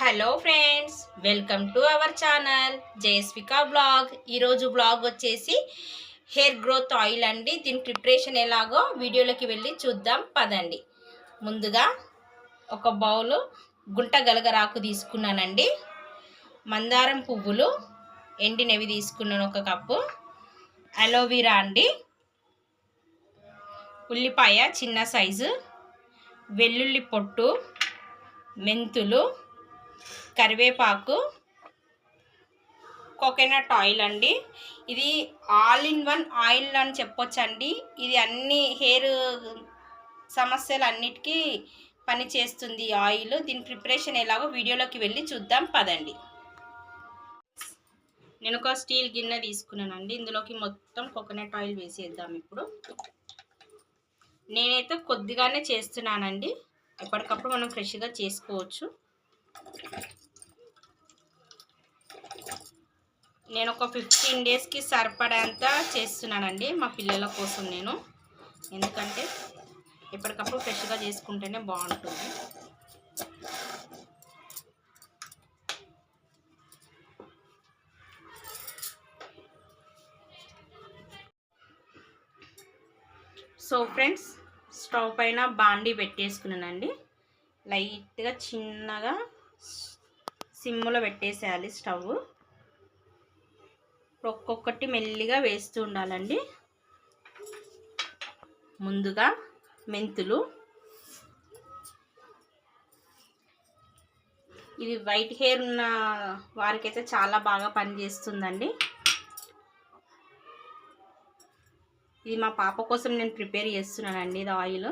Hello friends welcome to our channel Jayaswika blog. ఈరోజు blog వచ్చేసి hair growth oil అండి. దీని ప్రిపరేషన్ ఎలాగో వీడియోలోకి వెళ్ళి చూద్దాం పదండి. ముందుగా ఒక బౌలు గుంట గలగరాకు తీసుకున్నానండి. మందారం పువ్వులు ఎండినవి తీసుకున్నాను ఒక కప్పు. అలోవీరా అండి. ఉల్లిపాయ చిన్న సైజు. వెల్లుల్లి పొట్టు మెంతులు కరివేపాకు కోకోనట్ ఆయిల్ అండి. ఇది ఆల్ ఇన్ వన్ ఆయిల్ అని చెప్పొచ్చండి. ఇది అన్ని హెయిర్ సమస్యలు అన్నిటికీ పనిచేస్తుంది ఈ ఆయిల్. దీని ప్రిపరేషన్ ఎలాగో వీడియోలోకి వెళ్ళి చూద్దాం పదండి. నేను ఒక స్టీల్ గిన్నె తీసుకున్నానండి. ఇందులోకి మొత్తం కోకోనట్ ఆయిల్ వేసేద్దాం ఇప్పుడు. నేనైతే కొద్దిగానే చేస్తున్నానండి. ఎప్పటికప్పుడు మనం ఫ్రెష్గా చేసుకోవచ్చు. నేను ఒక ఫిఫ్టీన్ డేస్కి సరిపడేంత చేస్తున్నానండి మా పిల్లల కోసం నేను. ఎందుకంటే ఎప్పటికప్పుడు ఫ్రెష్గా చేసుకుంటేనే బాగుంటుంది. సో ఫ్రెండ్స్ స్టవ్ పైన బాండీ పెట్టేసుకున్నానండి. లైట్గా చిన్నగా సిమ్లో పెట్టేసేయాలి స్టవ్. ఒక్కొక్కటి మెల్లిగా వేస్తూ ఉండాలండి. ముందుగా మెంతులు. ఇది వైట్ హెయిర్ ఉన్న వారికైతే చాలా బాగా పనిచేస్తుందండి. ఇది మా పాప కోసం నేను ప్రిపేర్ చేస్తున్నానండి ఇది ఆయిల్.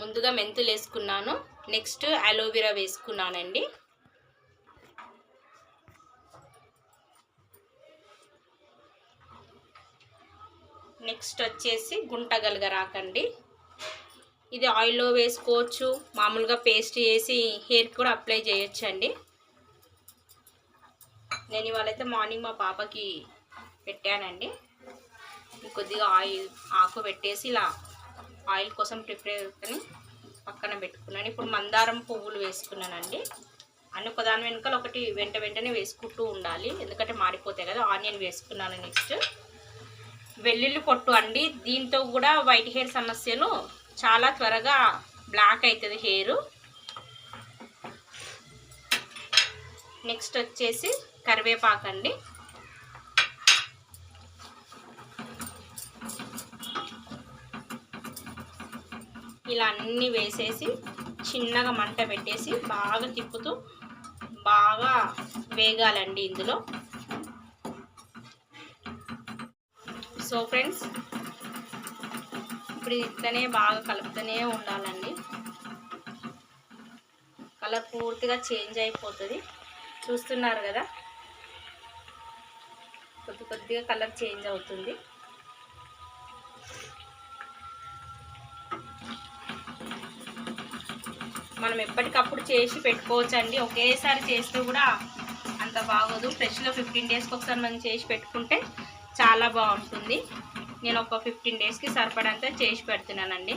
ముందుగా మెంతులు వేసుకున్నాను. నెక్స్ట్ అలోవెరా వేసుకున్నానండి. నెక్స్ట్ వచ్చేసి గుంట గలగరాకండి ఇది ఆయిల్లో వేసుకోవచ్చు. మామూలుగా పేస్ట్ చేసి హెయిర్ కూడా అప్లై చేయొచ్చండి. నేను ఇవాళ అయితే మార్నింగ్ మా పాపకి పెట్టానండి. కొద్దిగా ఆయిల్ ఆకు పెట్టేసి ఇలా ఆయిల్ కోసం ప్రిపేర్ అని పక్కన పెట్టుకున్నాను. ఇప్పుడు మందారం పువ్వులు వేసుకున్నానండి. అన్ని ఒకదాని వెనకాల ఒకటి వెంట వెంటనే వేసుకుంటూ ఉండాలి. ఎందుకంటే మాడిపోతాయి కదా ఆనియన్ వేసుకున్నాను నెక్స్ట్. వెల్లుల్లి పొట్టు అండి. దీంతో కూడా వైట్ హెయిర్ సమస్యను చాలా త్వరగా బ్లాక్ అవుతుంది హెయిర్. నెక్స్ట్ వచ్చేసి కరివేపాకు అండి ఇలా అన్నీ వేసేసి చిన్నగా మంట పెట్టేసి బాగా తిప్పుతూ బాగా వేగాలండి ఇందులో. సో ఫ్రెండ్స్ ఇప్పుడు ఇట్లనే బాగా కలుపుతూనే ఉండాలండి. కలర్ పూర్తిగా చేంజ్ అయిపోతుంది. చూస్తున్నారు కదా? కొద్ది కొద్దిగా కలర్ చేంజ్ అవుతుంది. మనం ఎప్పటికప్పుడు చేసి పెట్టుకోవచ్చండి. ఒకేసారి చేస్తే కూడా అంత బాగోదు. ఫ్రెష్లో ఫిఫ్టీన్ డేస్కి ఒకసారి మనం చేసి పెట్టుకుంటే చాలా బాగుంటుంది. నేను ఒక ఫిఫ్టీన్ డేస్కి సరిపడంతా చేసి పెడుతున్నానండి.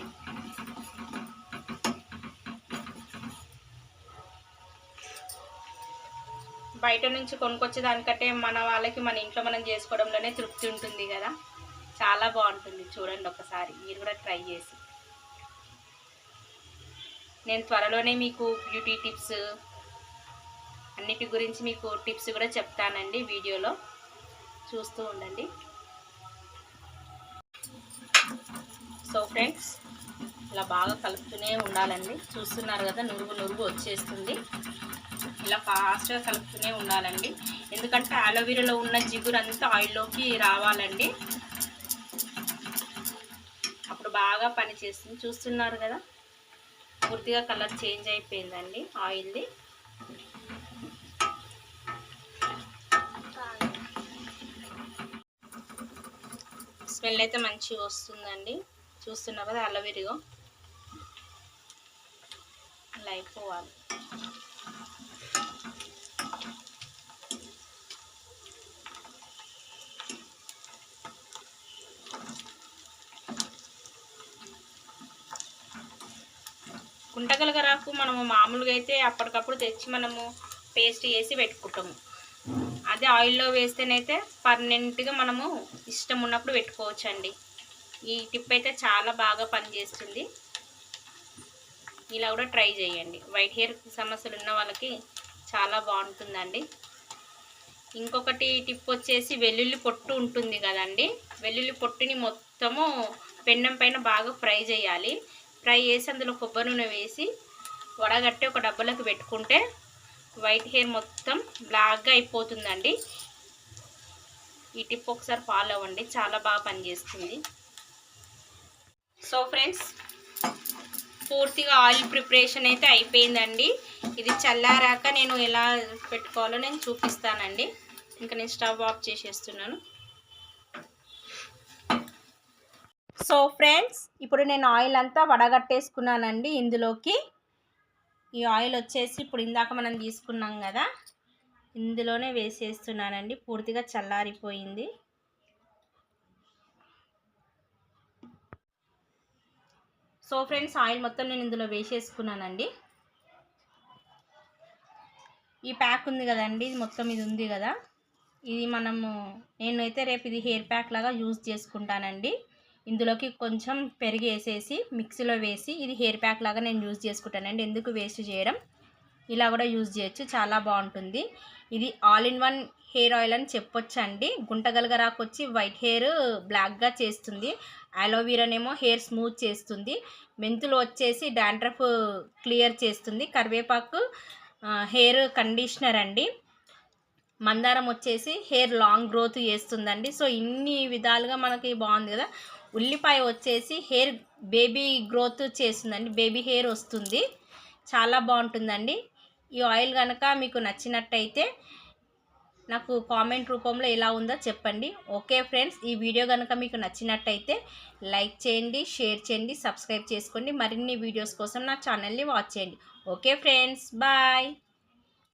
బయట నుంచి కొనుక్కొచ్చే దానికంటే మన వాళ్ళకి మన ఇంట్లో మనం చేసుకోవడంలోనే తృప్తి ఉంటుంది కదా. చాలా బాగుంటుంది. చూడండి ఒకసారి. మీరు కూడా ట్రై చేసి. నేను త్వరలోనే మీకు బ్యూటీ టిప్స్ అన్నిటి గురించి మీకు టిప్స్ కూడా చెప్తానండి వీడియోలో. చూస్తూ ఉండండి. సో ఫ్రెండ్స్ ఇలా బాగా కలుపుతూనే ఉండాలండి. చూస్తున్నారు కదా నురుగు నురుగు వచ్చేస్తుంది. ఇలా ఫాస్ట్గా కలుపుతూనే ఉండాలండి. ఎందుకంటే అలోవెరాలో ఉన్న జిగురు అంతా ఆయిల్లోకి రావాలండి. అప్పుడు బాగా పనిచేస్తుంది. చూస్తున్నారు కదా? పూర్తిగా కలర్ చేంజ్ అయిపోయిందండి ఆయిల్ది. స్మెల్ అయితే మంచిగా వస్తుందండి. చూస్తున్నారు కదా అల్లవిరిగో. అలా అయిపోవాలి. గుంటగలగరాకు మనము మామూలుగా అయితే అప్పటికప్పుడు తెచ్చి మనము పేస్ట్ చేసి పెట్టుకుంటాము. అదే ఆయిల్లో వేస్తేనైతే పర్మనెంట్గా మనము ఇష్టం ఉన్నప్పుడు పెట్టుకోవచ్చండి. ఈ టిప్ అయితే చాలా బాగా పనిచేస్తుంది. ఇలా కూడా ట్రై చేయండి. వైట్ హెయిర్ సమస్యలు ఉన్న వాళ్ళకి చాలా బాగుంటుందండి. ఇంకొకటి టిప్ వచ్చేసి వెల్లుల్లి పొట్టు ఉంటుంది కదండి. వెల్లుల్లి పొట్టుని మొత్తము పెండం పైన బాగా ఫ్రై చేయాలి. ఫ్రై చేసి అందులో కొబ్బరి నూనె వేసి వడగట్టి ఒక డబ్బలోకి పెట్టుకుంటే వైట్ హెయిర్ మొత్తం బ్లాక్గా అయిపోతుందండి. ఈ టిప్ ఒకసారి ఫాలో అవ్వండి చాలా బాగా పనిచేస్తుంది. సో ఫ్రెండ్స్ పూర్తిగా ఆయిల్ ప్రిపరేషన్ అయితే అయిపోయిందండి. ఇది చల్లారాక నేను ఎలా పెట్టుకోవాలో నేను చూపిస్తానండి. ఇంకా నేను స్టవ్ ఆఫ్ చేసేస్తున్నాను. సో ఫ్రెండ్స్ ఇప్పుడు నేను ఆయిల్ అంతా వడగట్టేసుకున్నానండి ఇందులోకి. ఈ ఆయిల్ వచ్చేసి ఇప్పుడు ఇందాక మనం తీసుకున్నాం కదా ఇందులోనే వేసేస్తున్నానండి. పూర్తిగా చల్లారిపోయింది. సో ఫ్రెండ్స్ ఆయిల్ మొత్తం నేను ఇందులో వేసేసుకున్నానండి. ఈ ప్యాక్ ఉంది కదండి ఇది మొత్తం ఇది ఉంది కదా. ఇది మనము నేనైతే రేపు ఇది హెయిర్ ప్యాక్ లాగా యూజ్ చేసుకుంటానండి. ఇందులోకి కొంచెం పెరుగు వేసేసి మిక్సీలో వేసి ఇది హెయిర్ ప్యాక్ లాగా నేను యూజ్ చేసుకుంటానండి. ఎందుకు వేస్ట్ చేయడం? ఇలా కూడా యూజ్ చేయొచ్చు. చాలా బాగుంటుంది. ఇది all in one hair oil అని చెప్పొచ్చండి. గుంటగలుగా రాకొచ్చి వైట్ హెయిర్ బ్లాక్గా చేస్తుంది. అలోవీరానేమో హెయిర్ స్మూత్ చేస్తుంది. మెంతులు వచ్చేసి డాండ్రఫ్ క్లియర్ చేస్తుంది. కరివేపాకు హెయిర్ కండిషనర్ అండి. మందారం వచ్చేసి హెయిర్ లాంగ్ గ్రోత్ చేస్తుందండి. సో ఇన్ని విధాలుగా మనకి బాగుంది కదా. ఉల్లిపాయ వచ్చేసి హెయిర్ బేబీ గ్రోత్ చేస్తుందండి. బేబీ హెయిర్ వస్తుంది. చాలా బాగుంటుందండి. ఈ ఆయిల్ కనుక మీకు నచ్చినట్టయితే నాకు కామెంట్ రూపంలో ఎలా ఉందో చెప్పండి. ఓకే ఫ్రెండ్స్ ఈ వీడియో కనుక మీకు నచ్చినట్టయితే లైక్ చేయండి షేర్ చేయండి సబ్స్క్రైబ్ చేసుకోండి. మరిన్ని వీడియోస్ కోసం నా ఛానల్ని వాచ్ చేయండి. Okay friends bye.